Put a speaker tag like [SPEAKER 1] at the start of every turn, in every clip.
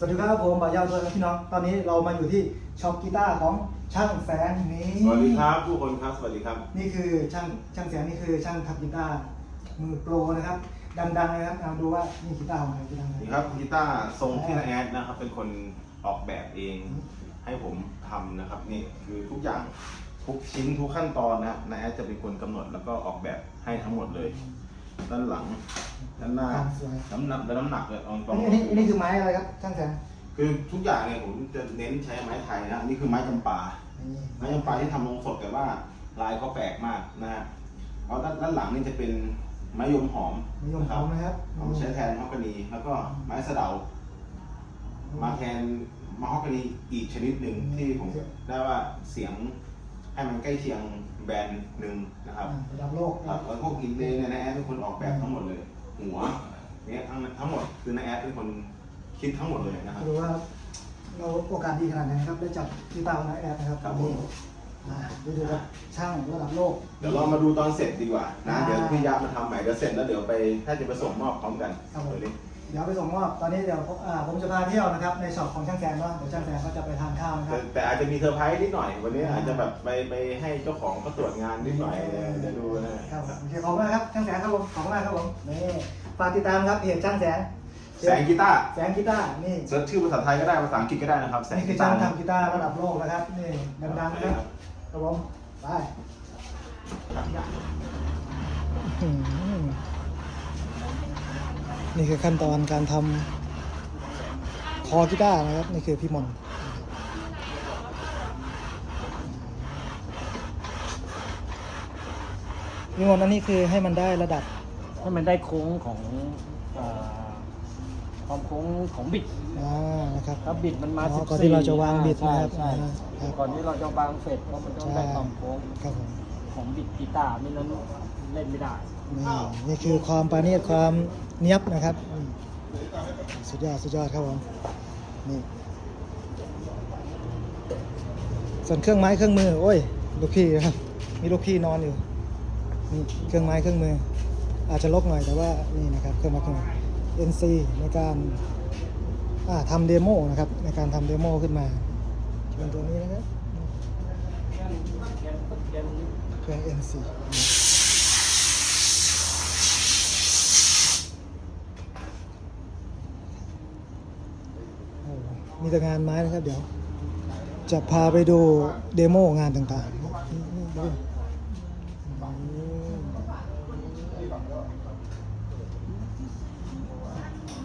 [SPEAKER 1] สวัสดีครับผมบ่าวยาวตัวครับพี่น้อง ตอนนี้เรามาอยู่ที่ช็อปกีตาร์ของช่างแสงนี่
[SPEAKER 2] สวัสดีครับทุกคนครับ สวัสดีครับ
[SPEAKER 1] นี่คือช่างช่างแสงนี่คือช่างทำกีตาร์มือโปรนะครับ ดังๆเลยครับเอาดูว่านี่กีตาร์ของใครกีตาร์ของใคร
[SPEAKER 2] นี่ครับกีตาร์ทรงที่นาแอดนะครับ เป็นคนออกแบบเอง ให้ผมทำนะครับนี่คือทุกอย่างทุกชิ้นทุกขั้นตอนนะนาแอดจะเป็นคนกำหนดแล้วก็ออกแบบให้ทั้งหมดเลย ด้านหลัง ด้านหน้า
[SPEAKER 1] ความสวย
[SPEAKER 2] น้ำหนักและน้ำหนักเลยเอาตร
[SPEAKER 1] อัน
[SPEAKER 2] ง
[SPEAKER 1] นี้อันนี้อันนี้คือไม้อะไรครับช่างแสง
[SPEAKER 2] คือทุกอย่างเนี่ยผมจะเน้นใช้ไม้ไทยนะ นี่คือไม้จำปา
[SPEAKER 1] นี่
[SPEAKER 2] ไม้จำปาที่ทำลงสดแต่ว่าลายเขาแปลกมากนะฮะแล้วด้านด้านหลังนี่จะเป็นไม้ยมหอม
[SPEAKER 1] นิยมเขานะครับ
[SPEAKER 2] ผมใช้แทนมะฮอกกานีแล้วก็ไม้สะเดา มาแทนมะฮอกกานีอีกชนิดหนึ่งที่ผมได้ว่าเสียง ให้มันใกล้เคียงแบรนด์หนึ่งนะครับ
[SPEAKER 1] อ่าระดับโลก
[SPEAKER 2] ครับแล้วพวกอินเลย์เนี่ยนะแอดเป็นคนออกแบบทั้งหมดเลย หัวเนี่ยทั้งทั้งหมดคือนาแอดเป็นคนคิดทั้งหมดเลยนะครับ
[SPEAKER 1] ดูว่าเราโอกาสดีขนาดไหนครับได้จับกีตาร์ของนายแอดนะครับ
[SPEAKER 2] ครับผม
[SPEAKER 1] นี่อ่าดูดูครับช่างระดับโลก
[SPEAKER 2] เดี๋ยวเรามาดูตอนเสร็จดีกว่านะ
[SPEAKER 1] อ่า
[SPEAKER 2] เดี๋ยวพี่ยะมาทำใหม่เดี๋ยวเสร็จแล้วเดี๋ยวไป ถ้าจะไปส่งมอบพร้อมกัน
[SPEAKER 1] ครับผม
[SPEAKER 2] เดี๋ยวนี้
[SPEAKER 1] เดี๋ยวไปส่งมอบตอนนี้เดี๋ยวผมอ่าผมจะพาเที่ยวนะครับในช็อปของช่างแสงเนาะเดี๋ยวช่างแสงเขาจะไปทานข้าวนะค
[SPEAKER 2] แต่
[SPEAKER 1] รับ
[SPEAKER 2] แต่อาจจะมีเซอร์ไพรส์นิดหน่อย วันนี้อาจจะแบบไปไปให้เจ้าของเขาตรวจงานนิดหน่อยเดี๋ยวดูนะ ครับ
[SPEAKER 1] ผมโอเคขอบคุณมากครับช่างแสงครับผมขอบคุณมากครับผมนี่ฝากติดตามครับเพจช่างแสง
[SPEAKER 2] แสงกีตาร์
[SPEAKER 1] แสงกีตาร์นี่
[SPEAKER 2] เซิร์ชชื่อภาษาไทยก็ได้ภาษาอังกฤษก็ได้นะครับ แสง
[SPEAKER 1] นี่คื
[SPEAKER 2] กี
[SPEAKER 1] อ
[SPEAKER 2] ตา
[SPEAKER 1] ช่าง
[SPEAKER 2] ร์นะ
[SPEAKER 1] ทำกีตาร์ระดับโลกนะครับนี่ดังๆนะครับครับผมไป อืม นี่คือขั้นตอนการทำคอกีตาร์นะครับ นี่คือพี่มนต์พี่มนต์อันนี้คือให้มันได้ระดับ
[SPEAKER 3] ให้มันได้โค้งของเอ่อความโค้งของบิด
[SPEAKER 1] อ่านะครับ
[SPEAKER 3] ครับบิดมันมา
[SPEAKER 1] อ๋อ
[SPEAKER 3] 14
[SPEAKER 1] ก่อนที่เราจะวางบิด
[SPEAKER 3] ใช่
[SPEAKER 1] นะครับ
[SPEAKER 3] ใช่
[SPEAKER 1] อ่าครับ
[SPEAKER 3] ก่อนที่เราจะวางเฟดเพราะมันต้องได้ความโค้ง
[SPEAKER 1] ครับผม
[SPEAKER 3] ของบิดกีตาร์ไม่นั้นเล่นไม่ได้
[SPEAKER 1] นี่นี่คือความปราณีตความเนียบนะครับอืมสุดยอดสุดยอดครับผมนี่ส่วนเครื่องไม้เครื่องมือ โอ้ย ลูกพี่ครับ มีลูกพี่นอนอยู่นี่เครื่องไม้เครื่องมือ อาจจะลกหน่อยแต่ว่านี่นะครับเครื่องไม้เครื่องมือ NC ในการอ่าทำเดโมนะครับในการทำเดโมขึ้นมาเป็นตัวนี้นะครับเครื่อง NC โอ้โหมีแต่งานไม้นะครับ เดี๋ยว จะพาไปดูเดโมงานต่างๆ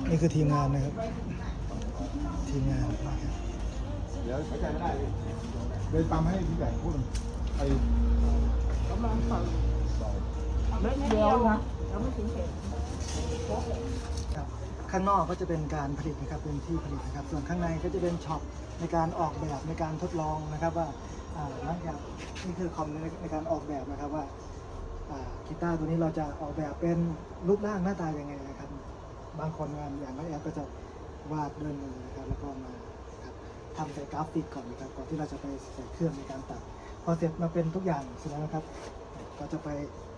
[SPEAKER 1] นี่คือทีมงานนะครับ ทีมงานนะครับ
[SPEAKER 4] เดี๋ยวเข้ใจไม่ได้เลยเดินตามให้พี่แบงค์พูดไอ
[SPEAKER 3] เล็กเดียวนะ
[SPEAKER 1] ครับข้างนอกก็จะเป็นการผลิตนะครับเป็นที่ผลิตนะครับ ส่วนข้างในก็จะเป็นช็อปในการออกแบบในการทดลองนะครับว่าอ่าหลังจากนี่คือคอมในการออกแบบนะครับว่าอ่ากีตาร์ตัวนี้เราจะออกแบบเป็นรูปร่างหน้าตายังไงนะครับ บางคนงานอย่างน้อยแอปก็จะวาดด้วยมือนะครับแล้วก็มาทำใส่กราฟิกก่อนนะครับก่อนที่เราจะไปใส่เครื่องในการตัดพอเสร็จมาเป็นทุกอย่างเสร็จแล้วนะครับ ก็จะไป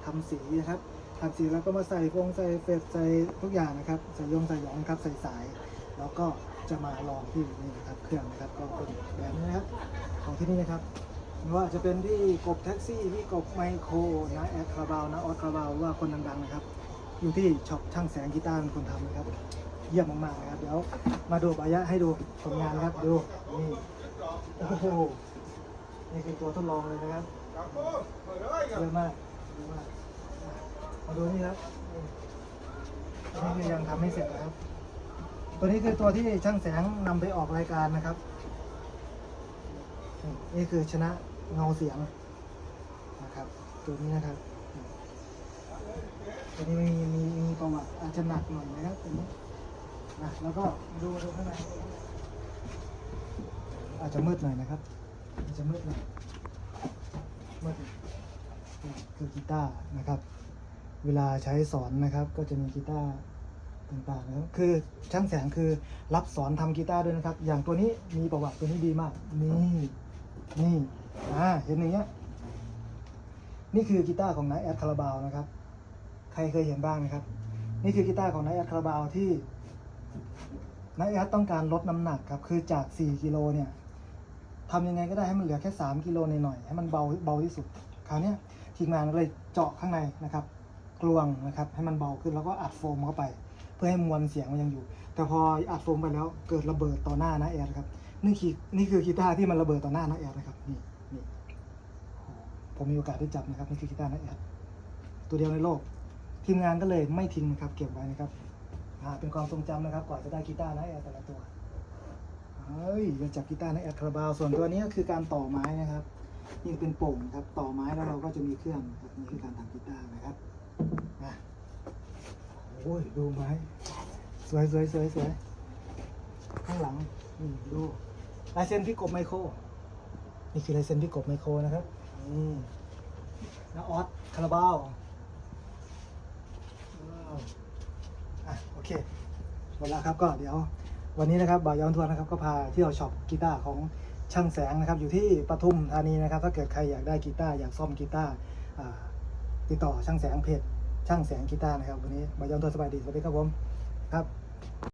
[SPEAKER 1] ทำสีนะครับทำสีแล้วก็มาใส่ฟงใส่เฟดใส่ทุกอย่างนะครับ ใส่ยงใส่หยองครับใส่สาย แล้วก็จะมาลองที่นี่นะครับเครื่องนะครับก็เป็นแบบนี้นะครับของที่นี่นะครับไม่ว่าจะเป็นที่กบแท็กซี่ที่กบไมโครนะแอดคาราบาวนะออสคาราบาวว่าคนดังๆนะครับ อยู่ที่ช็อปช่างแสงกีตาร์เป็นคนทำนะครับเยี่ยมมากๆนะครับ เดี๋ยวมาดูอายะให้ดูผลงานนะครับดูนี่โอ้โห นี่คือตัวทดลองเลยนะครับเยอะมากเยอะมากมาดูนี่ครับนี่คือยังทำไม่เสร็จนะครับ ตัวนี้คือตัวที่ช่างแสงนำไปออกรายการนะครับ นี่คือชนะเงาเสียงนะครับ ตัวนี้นะครับตัวนี้มีมีมีประวัติอาจจะหนักหน่อยนะครับตัวนี้นะแล้วก็ดูดูข้างในอาจจะมืดหน่อยนะครับ จจะมืดหน่อยมืดหน่อยคือกีตาร์นะครับ เวลาใช้สอนนะครับก็จะมีกีตาร์ต่างๆนะครับคือช่างแสงคือรับสอนทำกีตาร์ด้วยนะครับ อย่างตัวนี้มีประวัติตัวนี้ดีมาก นี่นี่อ่าเห็นอย่างเงี้ยนี่คือกีตาร์ของนายแอดคาราบาวนะครับ ใครเคยเห็นบ้างนะครับ นี่คือกีตาร์ของนายแอดคาราบาวที่นายแอดต้องการลดน้ำหนักครับ คือจาก 4 กิโลเนี่ย ทำยังไงก็ได้ให้มันเหลือแค่ 3 กิโลหน่อยๆให้มันเบาเบาที่สุด คราวนี้ทีมงานก็เลยเจาะข้างในนะครับกลวงนะครับให้มันเบาขึ้นแล้วก็อัดโฟมเข้าไป เพื่อให้มวลเสียงมันยังอยู่ แต่พออัดโฟมไปแล้วเกิดระเบิดต่อหน้านาแอดครับนี่คือนี่คือกีตาร์ที่มันระเบิดต่อหน้านาแอดนะครับนี่นี่ผมมีโอกาสได้จับนะครับนี่คือกีตาร์นาแอดตัวเดียวในโลก ทีมงานก็เลยไม่ทิ้งนะครับเก็บไว้นะครับเป็นความทรงจำนะครับก่อนจะได้กีตาร์นะแอร์แต่ละตัว เฮ้ยจะจับกีตาร์ในแอร์คาราบาว ส่วนตัวนี้ก็คือการต่อไม้นะครับ นี่เป็นโป่งครับ ต่อไม้แล้วเราก็จะมีเครื่องครับ นี่คือการทำกีตาร์นะครับอะโอ้ย ดูไม้ สวยสวยสวยสวยข้างหลังนี่ดูลายเซ็นพี่กบไมโคร นี่คือลายเซ็นพี่กบไมโครนะครับอืมนะออสคาราบาวว้าวอะโอเค หมดแล้วครับก็เดี๋ยว วันนี้นะครับบ่าวย้อนทวนนะครับก็พาเที่ยวช็อปกีตาร์ของช่างแสงนะครับ อยู่ที่ปทุมธานีนะครับ ถ้าเกิดใครอยากได้กีตาร์อยากซ่อมกีตาร์ติดต่อช่างแสงเพจช่างแสงกีตาร์นะครับ วันนี้บ่าวย้อนทวนสบายดีสวัสดีครับผมครับ